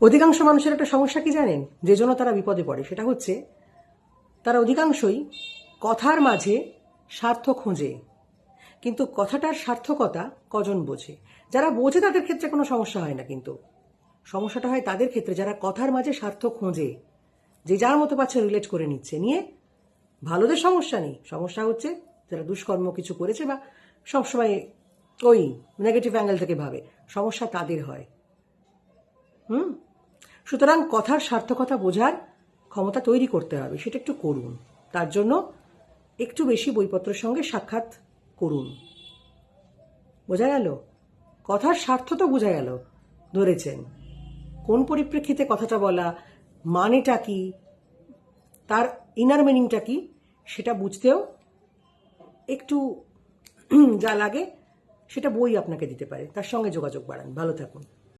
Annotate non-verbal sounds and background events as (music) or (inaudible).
অধিকাংশ মানুষের একটা সমস্যা কি জানেন? যে জন্য তারা বিপদে পড়ে। সেটা হচ্ছে তারা অধিকাংশই কথার মাঝে স্বার্থ খোঁজে। কিন্তু কথাটার সার্থকতা কজন বোঝে? যারা বোঝে তাদের ক্ষেত্রে কোনো সমস্যা হয় না কিন্তু। সমস্যাটা হয় তাদের ক্ষেত্রে যারা কথার মাঝে স্বার্থ খোঁজে, যে যার মতো পাচ্ছে রিলেট করে নিচ্ছে। নিয়ে ভালোদের সমস্যা নেই। সমস্যা হচ্ছে যারা দুষ্কর্ম কিছু করেছে বা সবসময় ওই নেগেটিভ অ্যাঙ্গেল থেকে ভাবে। সমস্যা তাদের হয়। হুম? সুতরাং কথার সার্থকতা বোঝার ক্ষমতা তৈরি করতে হবে, সেটা একটু করুন। তার জন্য একটু বেশি বইপত্রের সঙ্গে সাক্ষাৎ করুন। বোঝা গেল? কথার স্বার্থ তো বোঝা গেল, ধরেছেন। কোন পরিপ্রেক্ষিতে কথাটা বলা, মানেটা কি, তার ইনার মিনিংটা কি, সেটা বুঝতেও একটু (clears throat) যা লাগে, সেটা বই আপনাকে দিতে পারে। তার সঙ্গে যোগাযোগ বাড়ান। ভালো থাকুন।